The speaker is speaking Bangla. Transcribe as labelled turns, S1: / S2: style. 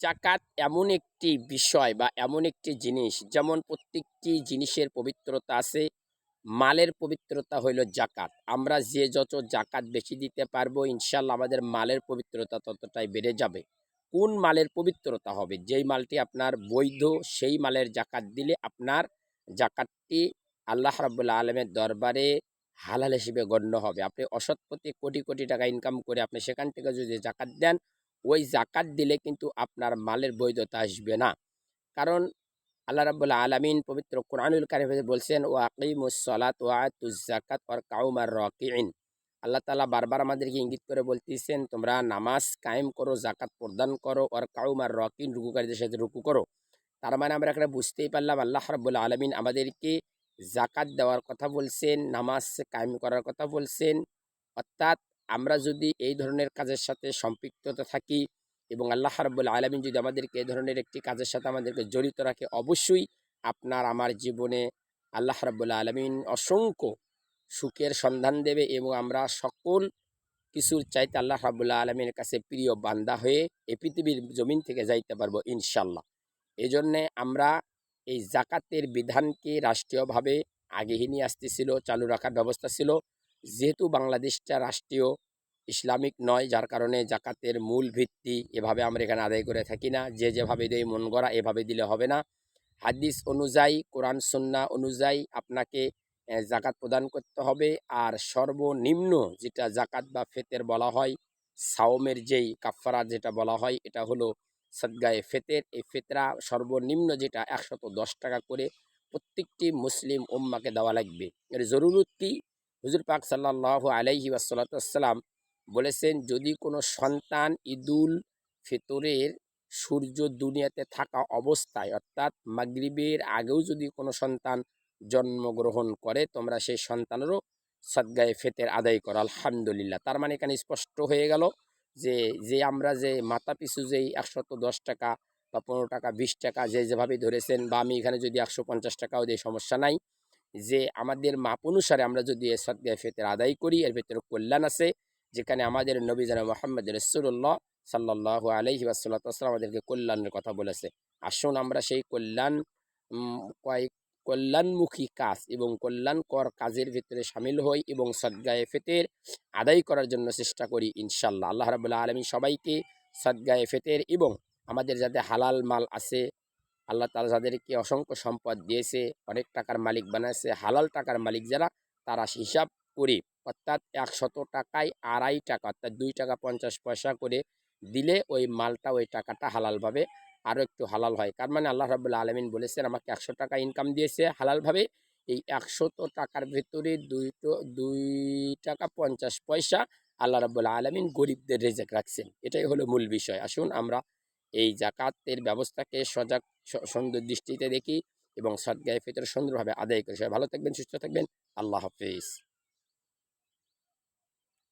S1: জাকাত এমন একটি বিষয় বা এমন একটি জিনিস, যেমন প্রত্যেকটি জিনিসের পবিত্রতা আছে, মালের পবিত্রতা হইল জাকাত আমরা যে যত জাকাত বেশি দিতে পারব ইনশাল্লাহ আমাদের মালের পবিত্রতা ততটাই বেড়ে যাবে। কোন মালের পবিত্রতা হবে? যেই মালটি আপনার বৈধ, সেই মালের জাকাত দিলে আপনার জাকাতটি আল্লাহ রাবুল্লাহ আলমের দরবারে হালাল হিসেবে গণ্য হবে। আপনি অসৎ পথে কোটি কোটি টাকা ইনকাম করে আপনি সেখান থেকে যদি জাকাত দেন ওই জাকাত দিলে কিন্তু আপনার মালের বৈধতা আসবে না। কারণ আল্লাহ রাবুল্লাহ আলমিন পবিত্র কোরআনুল কারিমে বলছেন ও আকিমুসলাত ও আতুজ জাকাত ওর কাউমার রকিন আল্লাহ তালা বারবার আমাদেরকে ইঙ্গিত করে বলতেছেন, তোমরা নামাজ কায়েম করো জাকাত প্রদান করো ওর কাউমার রকিন রুকুকারীদের সাথে রুকু করো। তার মানে আমরা এখানে বুঝতেই পারলাম, আল্লাহ রাবুল্লাহ আলমিন আমাদেরকে জাকাত দেওয়ার কথা বলছেন, নামাজ কায়েম করার কথা বলছেন, অর্থাৎ আমরা যদি এই ধরনের কাজের সাথে সম্পৃক্ততা থাকি এবং আল্লাহ রাবুল আলমিন যদি আমাদেরকে এই ধরনের একটি কাজের সাথে আমাদেরকে জড়িত রাখে, অবশ্যই আপনার আমার জীবনে আল্লাহ রাবুল আলমিন অসংখ্য সুখের সন্ধান দেবে এবং আমরা সকল কিছুর চাইতে আল্লাহ রাবুল্লাহ আলমীর কাছে প্রিয় বান্দা হয়ে এই পৃথিবীর জমিন থেকে যাইতে পারব ইনশাল্লাহ এই জন্যে আমরা এই জাকাতের বিধানকে রাষ্ট্রীয়ভাবে আগে নিয়ে আসতেছিল, চালু রাখার ব্যবস্থা ছিল। যেহেতু বাংলাদেশটা রাষ্ট্রীয়, ইসলামিক নয়, যার কারণে জাকাতের মূল ভিত্তি এভাবে আমরা এখানে আদায় করে থাকি না। যে যেভাবে দেয় মন গড়া, এভাবে দিলে হবে না। হাদিস অনুযায়ী, কোরআন, সন্না অনুযায়ী আপনাকে জাকাত প্রদান করতে হবে। আর সর্বনিম্ন যেটা জাকাত বা ফেতের বলা হয়, সাওমের যেই কাফারা যেটা বলা হয়, এটা হলো সদগায়ে ফেতের। এই ফেতরা সর্বনিম্ন যেটা একশত দশ টাকা করে প্রত্যেকটি মুসলিম উম্মাকে দেওয়া লাগবে। এর জরুরত কি? হুজুর পাক সাল্লাহ আলাইহি ওয়াসাল্লাম বলেছেন, যদি কোনো সন্তান ঈদুল ফিতরের সূর্য দুনিয়াতে থাকা অবস্থায়, অর্থাৎ মাগরিবের আগেও যদি কোনো সন্তান জন্মগ্রহণ করে, তোমরা সেই সন্তানেরও সদ্গায়ে ফেতের আদায় করো। আলহামদুলিল্লাহ। তার মানে এখানে স্পষ্ট হয়ে গেল যে যে আমরা যে মাথা পিছু যেই একশত দশ টাকা বা পনেরো টাকা, বিশ টাকা যে যেভাবে ধরেছেন, বা আমি এখানে যদি একশো পঞ্চাশ টাকাও দিই, সমস্যা নাই। যে আমাদের মাপ অনুসারে আমরা যদি এ সদ্গায়ে ফেতের আদায় করি, এর ভেতরে কল্যাণ আছে, যেখানে আমাদের নবী জানা মোহাম্মদ রসুল্লাহ সাল্লাহ আলহি আসাল্লাম আমাদেরকে কল্যাণের কথা বলেছে। আসুন আমরা সেই কল্যাণ কয়েক কল্যাণমুখী কাজ এবং কল্যাণকর কাজের ভিতরে সামিল হই এবং সদ্গায়ে ফেতের আদায় করার জন্য চেষ্টা করি ইনশাল্লাহ আল্লাহ রাবুল্লাহ আলমী সবাইকে সদ্গায়ে ফেতের এবং আমাদের যাতে হালাল মাল আছে আল্লাহ তালা যাদেরকে অসংখ্য সম্পদ দিয়েছে, অনেক টাকার মালিক বানাইছে, হালাল টাকার মালিক যারা, তারা হিসাব করে, অর্থাৎ একশত টাকায় আড়াই টাকা, অর্থাৎ দুই টাকা পঞ্চাশ পয়সা করে দিলে ওই মালটা ওই টাকাটা হালালভাবে আরও একটু হালাল হয়। তার মানে আল্লাহ রাবুল্লাহ আলমিন বলেছেন, আমাকে একশো টাকা ইনকাম দিয়েছে হালালভাবে, এই একশত টাকার ভেতরে দুইটো, দুই টাকা পঞ্চাশ পয়সা আল্লাহ রাবুল্লাহ আলমিন গরিবদের রেজেক রাখছেন। এটাই হলো মূল বিষয়। আসুন আমরা এই জাকাতের ব্যবস্থাকে সজাগ সুন্দর দৃষ্টিতে দেখি এবং সদ্গায় ফিতর সুন্দরভাবে আদায় করি। সবাই ভালো থাকবেন, সুস্থ থাকবেন। আল্লাহ হাফিজ।